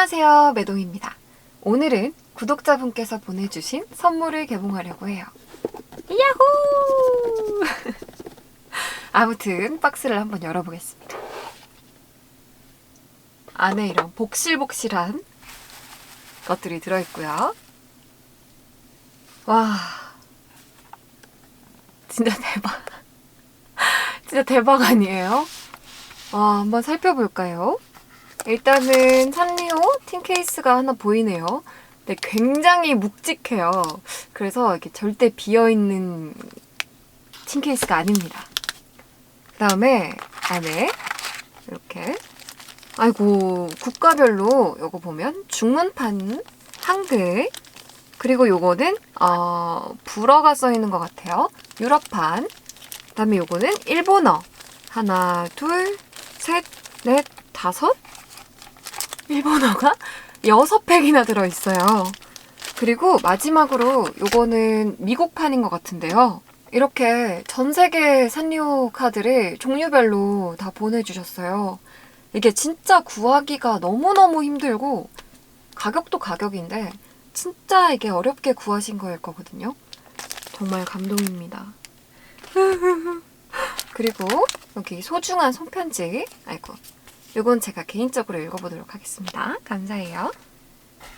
안녕하세요. 매동입니다. 오늘은 구독자분께서 보내주신 선물을 개봉하려고 해요. 야호! 아무튼 박스를 한번 열어보겠습니다. 안에 이런 복실복실한 것들이 들어있고요. 와, 진짜 대박. 진짜 대박 아니에요? 와, 한번 살펴볼까요? 일단은 산 리오 틴 케이스가 하나 보이네요. 네, 굉장히 묵직해요. 그래서 이렇게 절대 비어있는 틴 케이스가 아닙니다. 그 다음에 안에 이렇게 아이고 국가별로 요거 보면 중문판 한글 그리고 요거는 어, 불어가 써 있는 것 같아요. 유럽판 그 다음에 요거는 일본어 하나 둘 셋 넷 다섯 일본어가 여섯 팩이나 들어 있어요. 그리고 마지막으로 요거는 미국판인 것 같은데요. 이렇게 전 세계 산리오 카드를 종류별로 다 보내주셨어요. 이게 진짜 구하기가 너무너무 힘들고 가격도 가격인데 진짜 이게 어렵게 구하신 거일 거거든요. 정말 감동입니다. 그리고 여기 소중한 손편지. 아이고. 이건 제가 개인적으로 읽어보도록 하겠습니다. 감사해요.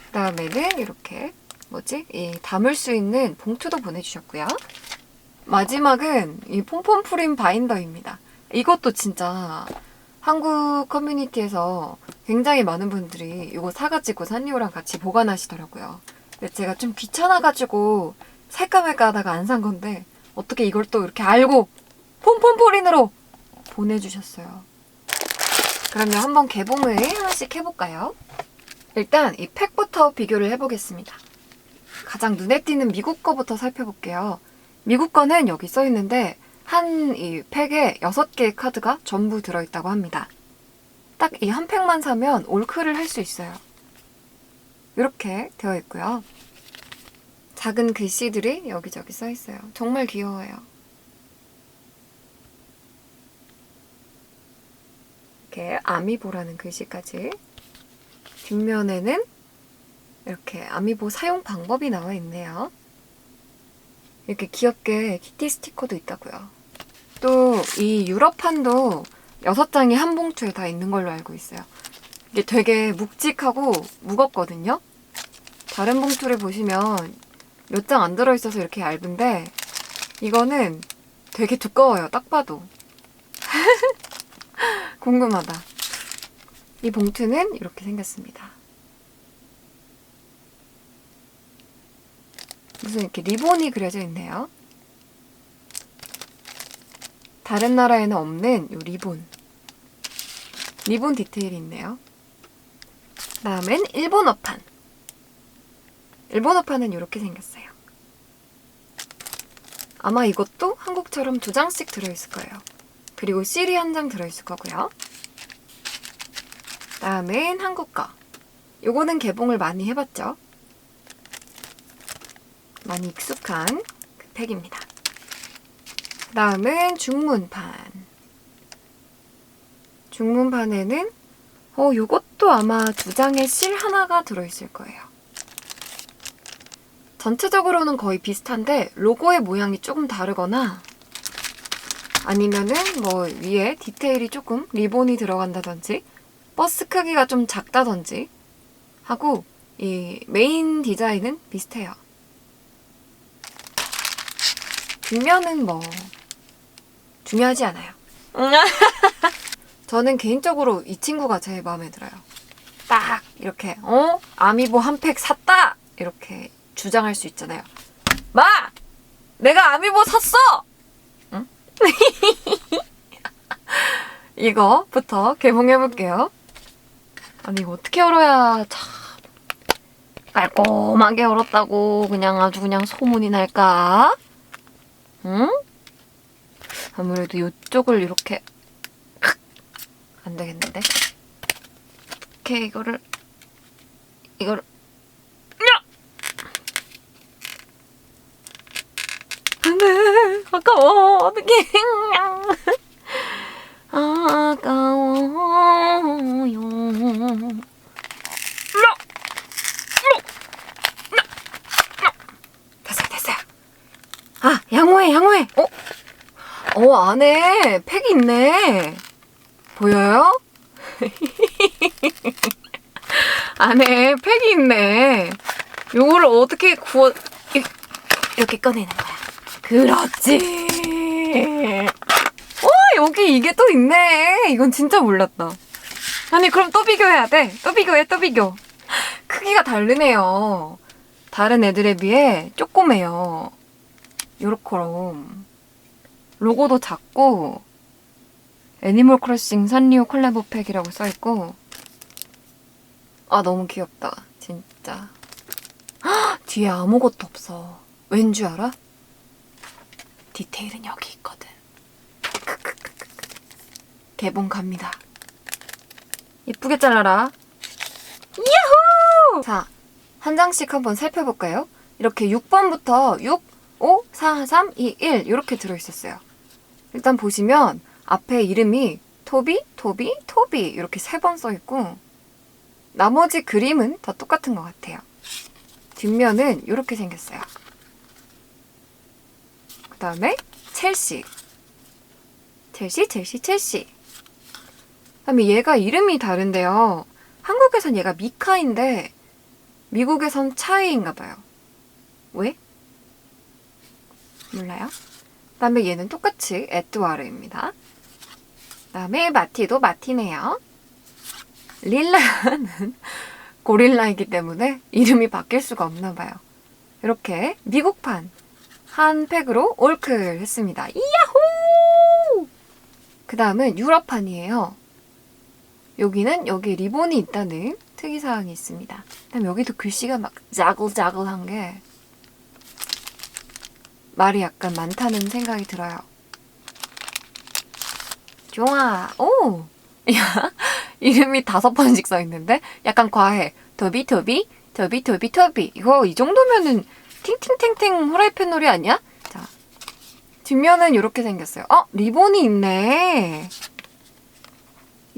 그 다음에는 이렇게 뭐지? 이 담을 수 있는 봉투도 보내주셨고요. 마지막은 이 폼폼 프림 바인더입니다. 이것도 진짜 한국 커뮤니티에서 굉장히 많은 분들이 이거 사가지고 산리오랑 같이 보관하시더라고요. 제가 좀 귀찮아가지고 살까 말까 하다가 안 산 건데 어떻게 이걸 또 이렇게 알고 폼폼 프린으로 보내주셨어요. 그러면 한번 개봉을 하나씩 해볼까요? 일단 이 팩부터 비교를 해보겠습니다. 가장 눈에 띄는 미국 거부터 살펴볼게요. 미국 거는 여기 써 있는데 한 이 팩에 6개의 카드가 전부 들어있다고 합니다. 딱 이 한 팩만 사면 올크를 할 수 있어요. 이렇게 되어 있고요. 작은 글씨들이 여기저기 써 있어요. 정말 귀여워요. 이렇게 아미보라는 글씨까지 뒷면에는 이렇게 아미보 사용 방법이 나와 있네요. 이렇게 귀엽게 키티 스티커도 있다고요. 또 이 유럽판도 6장이 한 봉투에 다 있는 걸로 알고 있어요. 이게 되게 묵직하고 무겁거든요. 다른 봉투를 보시면 몇 장 안 들어있어서 이렇게 얇은데 이거는 되게 두꺼워요. 딱 봐도. 궁금하다. 이 봉투는 이렇게 생겼습니다. 무슨 이렇게 리본이 그려져 있네요. 다른 나라에는 없는 이 리본. 리본 디테일이 있네요. 다음엔 일본어판. 일본어판은 이렇게 생겼어요. 아마 이것도 한국처럼 두 장씩 들어있을 거예요. 그리고 CD 한장 들어있을 거고요. 다음엔 한국 거. 요거는 개봉을 많이 해봤죠. 많이 익숙한 그 팩입니다. 다음은 중문판. 중문판에는 어, 요것도 아마 두 장에 실 하나가 들어있을 거예요. 전체적으로는 거의 비슷한데 로고의 모양이 조금 다르거나 아니면은 뭐 위에 디테일이 조금 리본이 들어간다든지 버스 크기가 좀 작다든지 하고 이 메인 디자인은 비슷해요. 뒷면은 뭐 중요하지 않아요. 저는 개인적으로 이 친구가 제일 마음에 들어요. 딱 이렇게 어 아미보 한 팩 샀다 이렇게 주장할 수 있잖아요. 마 내가 아미보 샀어. 응? 이거부터 개봉해 볼게요. 아니 이거 어떻게 열어야 참 깔끔하게 열었다고 그냥 아주 그냥 소문이 날까? 응? 아무래도 이쪽을 이렇게 안 되겠는데? 이렇게 이거를 이거를 안돼 아까워 어떻게 아까워요. 됐어요, 됐어요. 아, 양호해, 양호해. 어? 어, 안에 팩이 있네. 보여요? 안에 팩이 있네. 요거를 어떻게 구워, 이렇게 꺼내는 거야. 그렇지. 와, 여기 이게 또 있네. 이건 진짜 몰랐다. 아니, 그럼 또 비교해야 돼. 또 비교해, 또 비교. 크기가 다르네요. 다른 애들에 비해 조그매요. 요렇게럼. 로고도 작고, 애니멀 크로싱 산리오 콜라보 팩이라고 써있고, 아, 너무 귀엽다. 진짜. 헉, 뒤에 아무것도 없어. 왠 줄 알아? 디테일은 여기 있거든. 개봉 갑니다. 이쁘게 잘라라. 야호! 자, 한 장씩 한번 살펴볼까요? 이렇게 6번부터 6, 5, 4, 3, 2, 1 이렇게 들어있었어요. 일단 보시면 앞에 이름이 토비, 토비, 토비 이렇게 세 번 써있고 나머지 그림은 다 똑같은 것 같아요. 뒷면은 이렇게 생겼어요. 그 다음에 첼시. 첼시, 첼시, 첼시. 그다음에 얘가 이름이 다른데요. 한국에선 얘가 미카인데 미국에선 차이인가 봐요. 왜? 몰라요? 그다음에 얘는 똑같이 에뚜아르입니다. 그다음에 마티도 마티네요. 릴라는 고릴라이기 때문에 이름이 바뀔 수가 없나 봐요. 이렇게 미국판 한 팩으로 올클 했습니다. 이야호! 그 다음은 유럽판이에요. 여기는 여기 리본이 있다는 특이사항이 있습니다. 그다음 여기도 글씨가 막 자글자글한 게 말이 약간 많다는 생각이 들어요. 좋아. 오! 야, 이름이 다섯 번씩 써 있는데 약간 과해. 더비 더비 더비 더비 더비. 이거 이 정도면은 팅팅팅팅 후라이팬 놀이 아니야? 자. 뒷면은 이렇게 생겼어요. 어, 리본이 있네.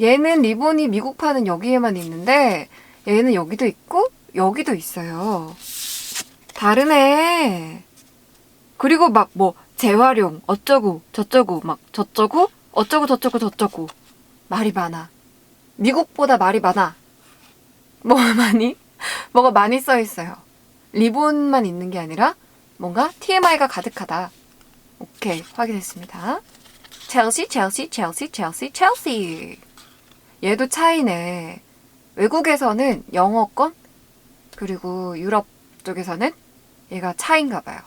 얘는 리본이 미국판은 여기에만 있는데 얘는 여기도 있고 여기도 있어요. 다르네. 그리고 막 뭐 재활용 어쩌고 저쩌고 막 저쩌고 어쩌고 저쩌고 저쩌고 말이 많아. 미국보다 말이 많아. 뭐가 많이? 뭐가 많이 써 있어요. 리본만 있는 게 아니라 뭔가 TMI가 가득하다. 오케이 확인했습니다. 첼시 첼시 첼시 첼시 첼시 얘도 차이네. 외국에서는 영어권 그리고 유럽 쪽에서는 얘가 차인가 봐요.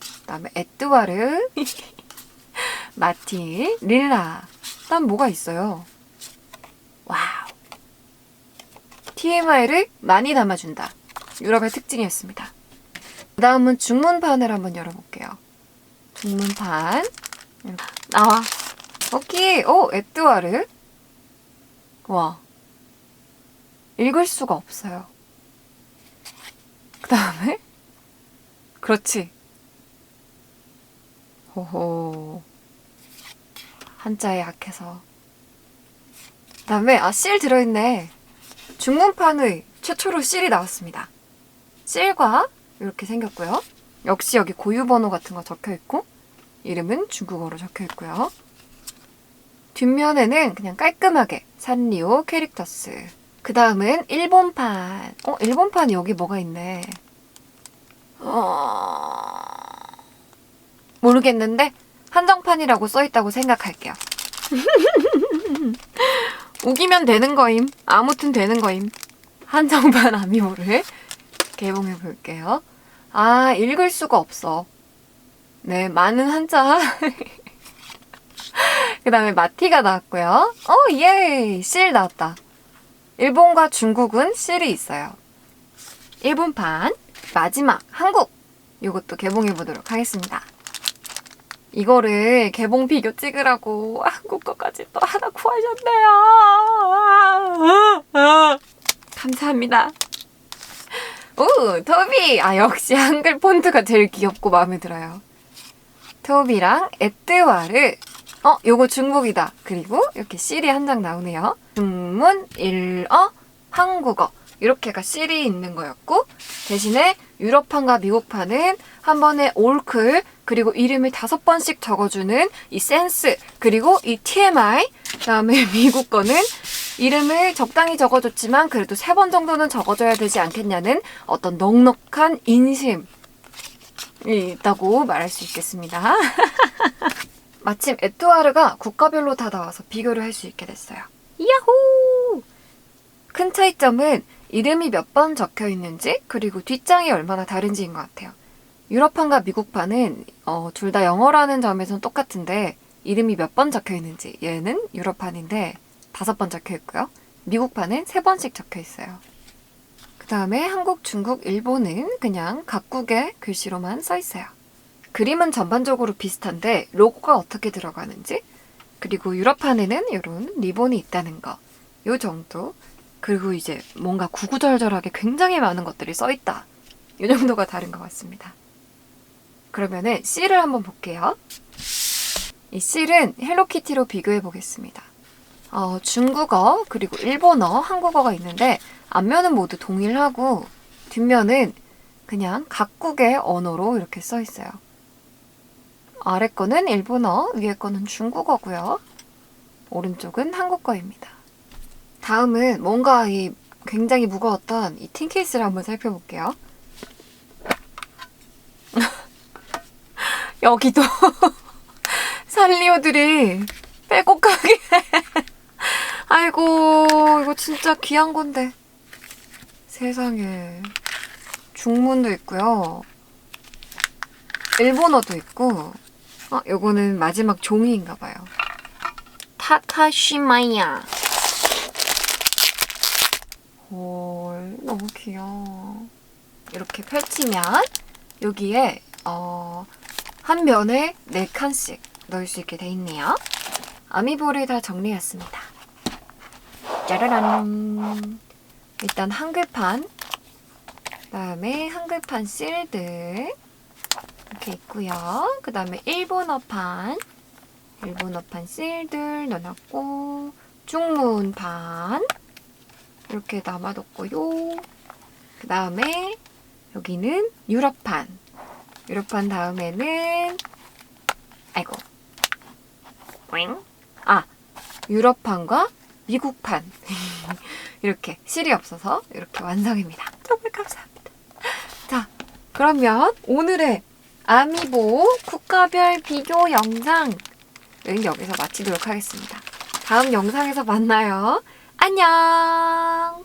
그 다음에 에뚜아르, 마티, 릴라. 그다음 뭐가 있어요? 와우. TMI를 많이 담아준다. 유럽의 특징이었습니다. 그다음은 중문판을 한번 열어볼게요. 중문판 나와. 오케이. 오 에뚜아르. 와. 읽을 수가 없어요. 그 다음에? 그렇지. 호호. 한자에 약해서. 그 다음에, 아, 실 들어있네. 중문판의 최초로 실이 나왔습니다. 실과 이렇게 생겼고요. 역시 여기 고유 번호 같은 거 적혀 있고, 이름은 중국어로 적혀 있고요. 뒷면에는 그냥 깔끔하게 산리오 캐릭터스. 그 다음은 일본판. 어, 일본판 여기 뭐가 있네. 어... 모르겠는데 한정판이라고 써있다고 생각할게요. 우기면 되는 거임. 아무튼 되는 거임. 한정판 아미모를 개봉해 볼게요. 아, 읽을 수가 없어. 네, 많은 한자. 그 다음에 마티가 나왔고요. 어, 예! 실 나왔다. 일본과 중국은 실이 있어요. 일본판 마지막 한국 이것도 개봉해 보도록 하겠습니다. 이거를 개봉 비교 찍으라고 한국 거까지 또 하나 구하셨네요. 감사합니다. 오, 토비! 아, 역시 한글 폰트가 제일 귀엽고 마음에 들어요. 토비랑 에뜨와르. 어, 요거 중국이다. 그리고 이렇게 실이 한 장 나오네요. 중문, 일어, 한국어. 이렇게가 실이 있는 거였고, 대신에 유럽판과 미국판은 한 번에 올클 그리고 이름을 다섯 번씩 적어주는 이 센스, 그리고 이 TMI, 그다음에 미국 거는 이름을 적당히 적어줬지만 그래도 세 번 정도는 적어줘야 되지 않겠냐는 어떤 넉넉한 인심이 있다고 말할 수 있겠습니다. 마침 에뚜아르가 국가별로 다 나와서 비교를 할 수 있게 됐어요. 야호! 큰 차이점은 이름이 몇 번 적혀 있는지 그리고 뒷장이 얼마나 다른지인 것 같아요. 유럽판과 미국판은 어, 둘 다 영어라는 점에선 똑같은데 이름이 몇 번 적혀 있는지 얘는 유럽판인데 다섯 번 적혀 있고요. 미국판은 세 번씩 적혀 있어요. 그 다음에 한국, 중국, 일본은 그냥 각국의 글씨로만 써 있어요. 그림은 전반적으로 비슷한데 로고가 어떻게 들어가는지 그리고 유럽판에는 이런 리본이 있다는 거. 요 정도. 그리고 이제 뭔가 구구절절하게 굉장히 많은 것들이 써 있다. 이 정도가 다른 것 같습니다. 그러면은 C를 한번 볼게요. 이 C는 헬로키티로 비교해 보겠습니다. 어, 중국어, 그리고 일본어, 한국어가 있는데 앞면은 모두 동일하고 뒷면은 그냥 각국의 언어로 이렇게 써 있어요. 아래 거는 일본어, 위에 거는 중국어고요. 오른쪽은 한국어입니다. 다음은 뭔가 이 굉장히 무거웠던 이 틴 케이스를 한번 살펴볼게요. 여기도 살리오들이 빼곡하게. 아이고 이거 진짜 귀한 건데. 세상에. 중문도 있고요. 일본어도 있고. 어 요거는 마지막 종이인가 봐요. 타카시마야 헐 너무 귀여워 이렇게 펼치면 여기에 어, 한 면에 네 칸씩 넣을 수 있게 돼 있네요. 아미보를 다 정리했습니다. 짜라란. 일단 한글판, 그다음에 한글판 실드 이렇게 있고요. 그다음에 일본어판, 일본어판 실들 넣어놨고 중문판 이렇게 남아뒀고요. 그 다음에 여기는 유럽판. 유럽판 다음에는 아이고 윙? 아 유럽판과 미국판 이렇게 실이 없어서 이렇게 완성입니다. 정말 감사합니다. 자 그러면 오늘의 아미보 국가별 비교 영상은 여기서 마치도록 하겠습니다. 다음 영상에서 만나요. 안녕!